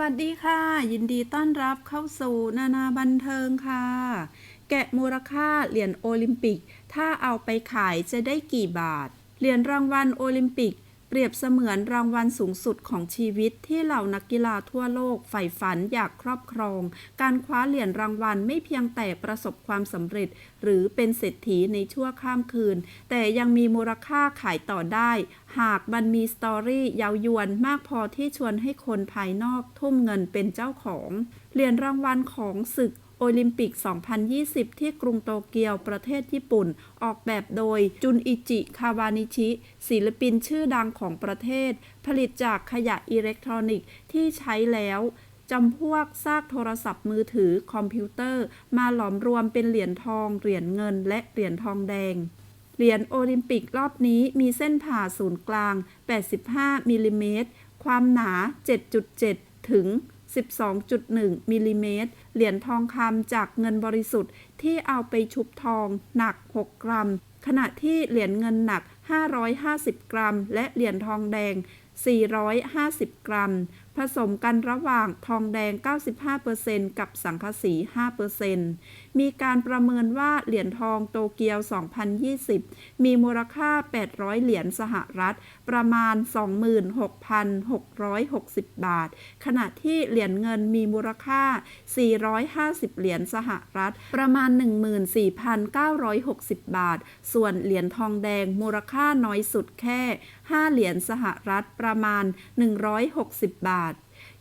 วัสดีค่ะ ยินดีต้อนรับเข้าสู่นานาบันเทิงค่ะ แกะมูลค่าเหรียญโอลิมปิก ถ้าเอาไปขายจะได้กี่บาท เหรียญรางวัลโอลิมปิก เปรียบเสมือนรางวัลสูงสุดของชีวิตที่เหล่านักกีฬาทั่วโลกใฝ่ฝันอยากครอบครอง การคว้าเหรียญรางวัลไม่เพียงแต่ประสบความสำเร็จ หรือเป็นเศรษฐีในชั่วข้ามคืน แต่ยังมีมูลค่าขายต่อได้ หากมันมีสตอรี่เย้ายวนมากพอที่ชวนให้คนภายนอกทุ่มเงินเป็นเจ้าของ เหรียญรางวัลของศึก ลิมปิก 2020 ที่กรุงโตเกียวประเทศญี่ปุ่น ออกแบบโดยจุนอิจิ คาวานิชิ ศิลปินชื่อดังของประเทศ ผลิตจากขยะอิเล็กทรอนิกส์ที่ใช้แล้วจำพวกซากโทรศัพท์มือถือคอมพิวเตอร์ มาหลอมรวมเป็นเหรียญทอง เหรียญเงิน และเหรียญทองแดง เหรียญโอลิมปิกรอบนี้มีเส้นผ่าศูนย์กลาง 85มิลลิเมตร ความหนา 7.7 ถึง 12.1 มิลลิเมตร เหรียญทองคำจากเงินบริสุทธิ์ที่เอาไปชุบทองหนัก 6 กรัม ขณะที่เหรียญเงินหนัก 550 กรัม และเหรียญทองแดง 450 กรัม ผสมกันระหว่างทองแดง 95%กับสังกะสี 5%มีการประเมินว่าเหรียญทองโตเกียว 2020 มีมูลค่า 800 เหรียญสหรัฐ ประมาณ 26,660 บาท ขณะที่เหรียญเงินมีมูลค่า 450 เหรียญสหรัฐ ประมาณ 14,960 บาท ส่วนเหรียญทองแดงมูลค่าน้อยสุดแค่ 5 เหรียญสหรัฐ ประมาณ 160 บาท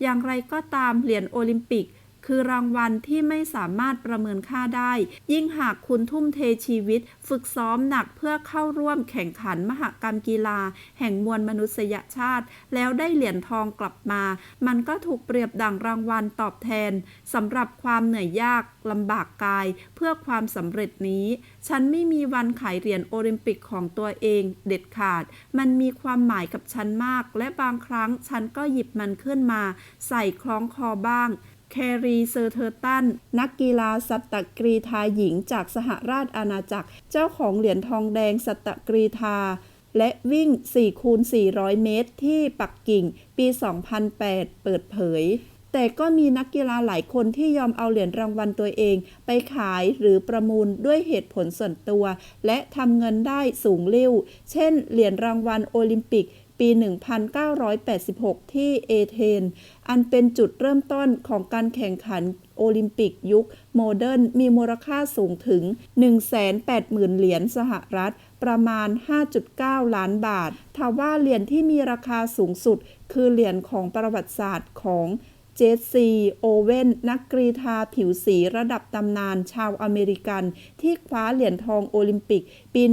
อย่างไรก็ตามเหรียญโอลิมปิก คือรางวัลที่ไม่สามารถประเมินค่าได้ ยิ่งหากคุณทุ่มเทชีวิต ฝึกซ้อมหนักเพื่อเข้าร่วมแข่งขันมหกรรมกีฬา แห่งมวลมนุษยชาติ แล้วได้เหรียญทองกลับมา มันก็ถูกเปรียบดั่งรางวัลตอบแทนสำหรับความเหนื่อยยากลำบากกาย เพื่อความสำเร็จนี้ ฉันไม่มีวันขายเหรียญโอลิมปิกของตัวเอง เด็ดขาด มันมีความหมายกับฉันมาก และบางครั้งฉันก็หยิบมันขึ้นมา ใส่คล้องคอบ้าง แครีเซอร์เทอร์ตัน นักกีฬาสัตตกรีธาหญิงจากสหราชอาณาจักร เจ้าของเหรียญทองแดงสัตตกรีธา และวิ่ง 4 คูณ 400 เมตร ที่ปักกิ่ง ปี 2008 เปิดเผย แต่ก็มีนักกีฬาหลายคนที่ยอมเอาเหรียญรางวัลตัวเอง ไปขายหรือประมูลด้วยเหตุผลส่วนตัว และทำเงินได้สูงลิ่วเช่น เหรียญรางวัลโอลิมปิก ปี 1986 ที่เอเธน อันเป็นจุดเริ่มต้นของการแข่งขันโอลิมปิกยุคโมเดิร์นมีมูลค่าสูงถึง 180,000 เหรียญสหรัฐ ประมาณ 5.9 ล้านบาท ทว่าเหรียญที่มีราคาสูงสุด คือเหรียญของประวัติศาสตร์ของ เจสซีโอเวนนักกรีธาผิวสีระดับตำนานชาวอเมริกัน ที่คว้าเหรียญทองโอลิมปิก ปี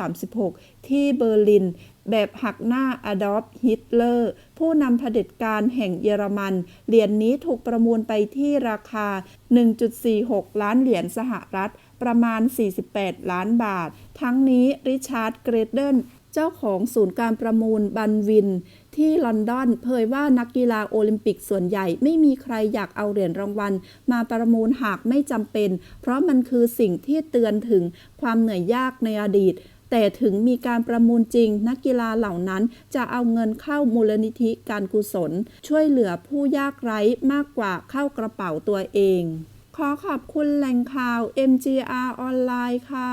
1936 ที่เบอร์ลิน แบบหักหน้าอดอล์ฟฮิตเลอร์ ผู้นำเผด็จการแห่งเยอรมัน เหรียญนนี้ถูกประมูลไปที่ราคา 1.46 ล้านเหรียญสหรัฐ ประมาณ 48 ล้านบาท ทั้งนี้ริชาร์ดเกรเดน เจ้าของศูนย์การประมูลบันวิน ที่ลอนดอนเผยว่านักกีฬาโอลิมปิกส่วนใหญ่ไม่มีใครอยากเอาเหรียญรางวัล มาประมูลหากไม่จำเป็น เพราะมันคือสิ่งที่เตือนถึงความเหนื่อยยากในอดีตแต่ถึงมีการประมูลจริง นักกีฬาเหล่านั้นจะเอาเงินเข้ามูลนิธิการกุศล ช่วยเหลือผู้ยากไร้มากกว่าเข้ากระเป๋าตัวเอง ขอขอบคุณแหล่งข่าว MGR ออนไลน์ค่ะ